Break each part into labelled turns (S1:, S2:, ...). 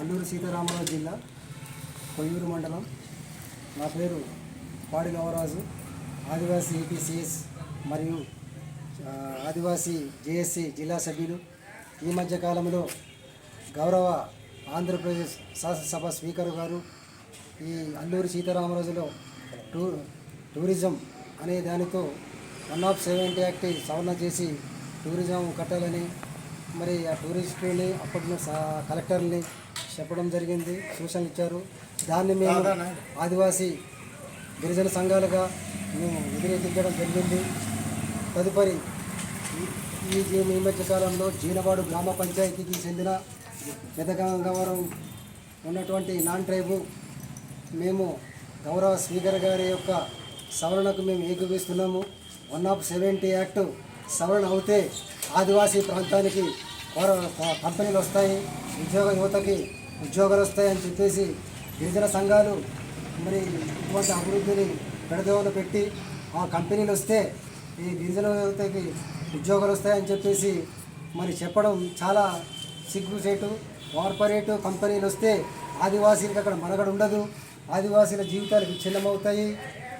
S1: అల్లూరు సీతారామరాజు జిల్లా కొయ్యూరు మండలం. నా పేరు పాడి గౌరాజు ఆదివాసీ ఏపీసీఎస్ మరియు ఆదివాసీ జేఎస్సీ జిల్లా సభ్యులు. ఈ మధ్య కాలంలో గౌరవ ఆంధ్రప్రదేశ్ శాసనసభ స్పీకర్ గారు ఈ అల్లూరి సీతారామరాజులో టూ టూరిజం అనే దానితో వన్ ఆఫ్ సెవెంటీ యాక్ట్ సవరణ చేసి టూరిజం కట్టాలని మరి ఆ టూరిస్టుని అప్పట్లో కలెక్టర్ని చెప్పడం జరిగింది సూచనలు ఇచ్చారు. దాన్ని మేము ఆదివాసీ గిరిజన సంఘాలుగా మేము వ్యతిరేకించడం జరిగింది. తదుపరి ఈ- ఈ మధ్య కాలంలో జీనవాడు గ్రామ పంచాయతీకి చెందిన పెదగంగవరం ఉన్నటువంటి నాన్ ట్రైబు మేము గౌరవ స్పీకర్ గారి యొక్క సవరణకు మేము ఏకీపిస్తున్నాము వన్ ఆఫ్ సెవెంటీ యాక్ట్ సవరణ అవుతే ఆదివాసీ ప్రాంతానికి కంపెనీలు వస్తాయి. ఉద్యోగ యువతకి ఉద్యోగాలు వస్తాయని చెప్పేసి గిరిజన సంఘాలు మరి ఇటువంటి అభివృద్ధిని పెడదోవలు పెట్టి ఆ కంపెనీలు వస్తే ఈ గిరిజన యువతకి ఉద్యోగాలు వస్తాయని చెప్పేసి మరి చెప్పడం చాలా సిగ్గుచేటు కార్పొరేట్ కంపెనీలు వస్తే ఆదివాసీలకు అక్కడ మనగడ ఉండదు. ఆదివాసీల జీవితాలు విచ్ఛిన్నమవుతాయి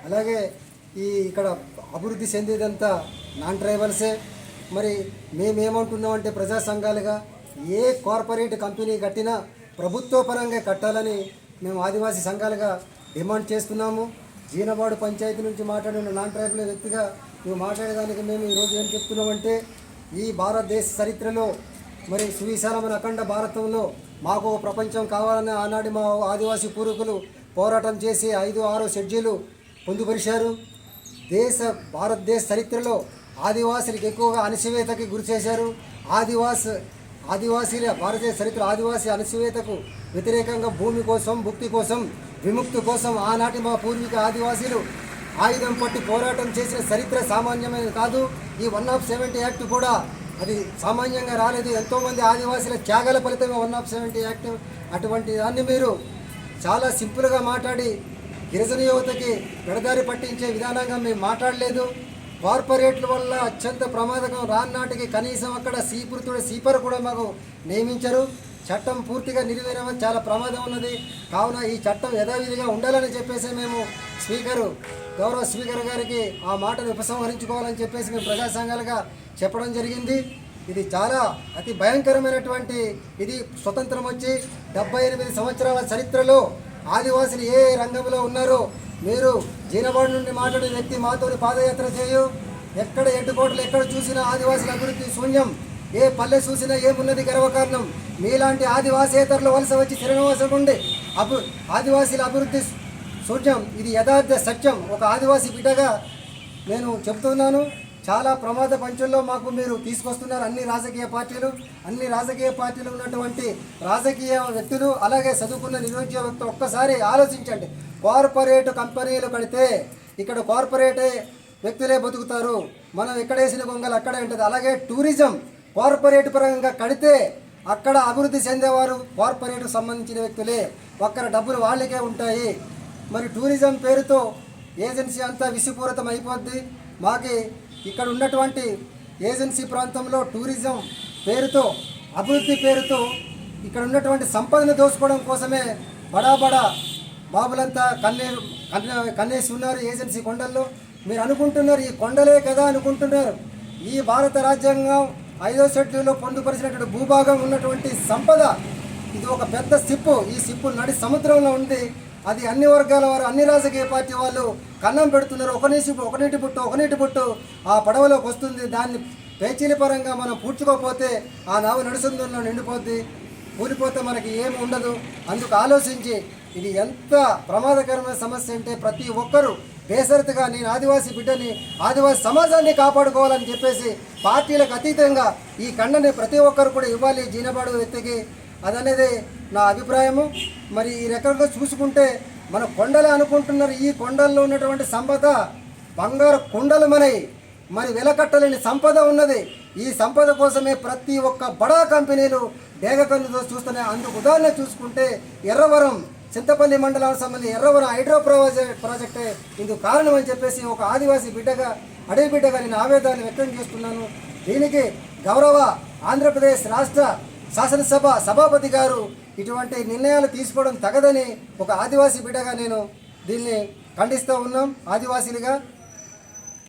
S1: అలాగే ఈ ఇక్కడ అభివృద్ధి చెందేదంతా నాన్ ట్రైబల్సే. మరి మేమేమంటున్నామంటే ప్రజా సంఘాలుగా ఏ కార్పొరేట్ కంపెనీ కట్టినా ప్రభుత్వ పరంగా కట్టాలని మేము ఆదివాసీ సంఘాలుగా డిమాండ్ చేస్తున్నాము. జీనవాడు పంచాయతీ నుంచి మాట్లాడిన నాన్ ట్రైబల్ వ్యక్తిగా మేము మాట్లాడేదానికి మేము ఈరోజు ఏం చెప్తున్నామంటే ఈ భారతదేశ చరిత్రలో మరి సువిశాలమైన అఖండ భారతంలో మాకు ప్రపంచం కావాలని ఆనాడు మా ఆదివాసీ పూర్వీకులు పోరాటం చేసి ఐదు ఆరు షెడ్యూలు పొందుపరిచారు. దేశ భారతదేశ చరిత్రలో ఆదివాసులకు ఎక్కువగా అణచివేతకి గురి చేశారు ఆదివాసీ ఆదివాసీల భారతీయ చరిత్ర ఆదివాసీ అణచివేతకు వ్యతిరేకంగా భూమి కోసం భుక్తి కోసం విముక్తి కోసం ఆనాటి మా పూర్వీక ఆదివాసీలు ఆయుధం పట్టి పోరాటం చేసిన చరిత్ర సామాన్యమైనది కాదు. ఈ వన్ ఆఫ్ సెవెంటీ యాక్ట్ కూడా అది సామాన్యంగా రాలేదు. ఎంతోమంది ఆదివాసీల త్యాగాల ఫలితమే వన్ ఆఫ్ సెవెంటీ యాక్ట్ అటువంటి దాన్ని మీరు చాలా సింపుల్గా మాట్లాడి గిరిజన యువతకి గడదారి పట్టించే విధానంగా మేము మాట్లాడలేదు. కార్పొరేట్ల వల్ల అత్యంత ప్రమాదకం రాన్నాటికి కనీసం అక్కడ సీపురుతుడు సీపర్ కూడా మాకు నియమించరు. చట్టం పూర్తిగా నిర్వీర్యం చాలా ప్రమాదం ఉన్నది. కావున ఈ చట్టం యథావిధిగా ఉండాలని చెప్పేసి మేము స్పీకరు గౌరవ స్పీకర్ గారికి ఆ మాటను ఉపసంహరించుకోవాలని చెప్పేసి మేము ప్రజా సంఘాలుగా చెప్పడం జరిగింది. ఇది చాలా అతి భయంకరమైనటువంటి ఇది స్వతంత్రం వచ్చి డెబ్బై ఎనిమిది సంవత్సరాల చరిత్రలో ఆదివాసులు ఏ రంగంలో ఉన్నారో మీరు జీనవాడ నుండి మాట్లాడే వ్యక్తి మాతోని పాదయాత్ర చేయు. ఎక్కడ ఎడ్డుకోటలు ఎక్కడ చూసినా ఆదివాసుల అభివృద్ధి శూన్యం. ఏ పల్లె చూసినా ఏమున్నది గర్వకారణం? మీలాంటి ఆదివాసేతరులు వలస వచ్చి శ్రీనివాసం ఉండి అభి ఆదివాసీల అభివృద్ధి శూన్యం. ఇది యథార్థ సత్యం. ఒక ఆదివాసీ బిడ్డగా నేను చెప్తున్నాను చాలా ప్రమాద పంచుల్లో మాకు మీరు తీసుకొస్తున్నారు అన్ని రాజకీయ పార్టీలు అన్ని రాజకీయ పార్టీలు ఉన్నటువంటి రాజకీయ వ్యక్తులు అలాగే చదువుకున్న నిరుద్యోగ వ్యక్తులు ఒక్కసారి ఆలోచించండి. కార్పొరేట్ కంపెనీలు కడితే ఇక్కడ కార్పొరేట్ వ్యక్తులే బతుకుతారు. మనం ఎక్కడ వేసిన గొంగలు అక్కడే ఉంటుంది. అలాగే టూరిజం కార్పొరేట్ పరంగా కడితే అక్కడ అభివృద్ధి చెందేవారు కార్పొరేట్కు సంబంధించిన వ్యక్తులే. ఒక్కరి డబ్బులు వాళ్ళకే ఉంటాయి. మరి టూరిజం పేరుతో ఏజెన్సీ అంతా విసిపూరితం అయిపోద్ది. మాకి ఇక్కడ ఉన్నటువంటి ఏజెన్సీ ప్రాంతంలో టూరిజం పేరుతో అభివృద్ధి పేరుతో ఇక్కడ ఉన్నటువంటి సంపదను దోచుకోవడం కోసమే బడా బడా బాబులంతా కన్నే కన్నే కన్నేసి ఉన్నారు ఏజెన్సీ కొండల్లో. మీరు అనుకుంటున్నారు ఈ కొండలే కదా అనుకుంటున్నారు. ఈ భారత రాజ్యాంగం ఐదో షెడ్యూల్లో పొందుపరిచినటువంటి భూభాగం ఉన్నటువంటి సంపద ఇది ఒక పెద్ద సిప్పు. ఈ సిప్పు నడి సముద్రంలో ఉంది. అది అన్ని వర్గాల వారు అన్ని రాజకీయ పార్టీ వాళ్ళు కన్నం పెడుతున్నారు. ఒక నీటి ఒక నీటి పుట్టు ఒక నీటి పుట్టు ఆ పడవలోకి వస్తుంది. దాన్ని పేచీల పరంగా మనం పూడ్చుకోకపోతే ఆ నావు నడుస్తుందో నిండిపోద్ది. కూలిపోతే మనకి ఏమి ఉండదు. అందుకు ఆలోచించి ఇది ఎంత ప్రమాదకరమైన సమస్య అంటే ప్రతి ఒక్కరూ బేసరతుగా నేను ఆదివాసీ బిడ్డని ఆదివాసీ సమాజాన్ని కాపాడుకోవాలని చెప్పేసి పార్టీలకు అతీతంగా ఈ కండని ప్రతి ఒక్కరు కూడా ఇవ్వాలి. జీనబాడు వ్యక్తికి అదనేది నా అభిప్రాయము. మరి ఈ రకంగా చూసుకుంటే మన కొండలే అనుకుంటున్నారు. ఈ కొండల్లో ఉన్నటువంటి సంపద బంగారు కొండలు మనయి. మరి వెలకట్టలేని సంపద ఉన్నది. ఈ సంపద కోసమే ప్రతి ఒక్క బడా కంపెనీలు డేగకన్నుతో చూస్తున్నాయి. అందుకు ఉదాహరణ చూసుకుంటే ఎర్రవరం చింతపల్లి మండలానికి సంబంధించి ఎర్రవరం హైడ్రో ప్రాజెక్ట్ ప్రాజెక్టే ఇందుకు కారణం అని చెప్పేసి ఒక ఆదివాసీ బిడ్డగా అడవి బిడ్డగా నేను ఆవేదాన్ని వ్యక్తం చేస్తున్నాను. దీనికి గౌరవ ఆంధ్రప్రదేశ్ రాష్ట్ర శాసనసభ సభాపతి గారు ఇటువంటి నిర్ణయాలు తీసుకోవడం తగదని ఒక ఆదివాసీ బిడ్డగా నేను దీన్ని ఖండిస్తూ ఉన్నాం. ఆదివాసీలుగా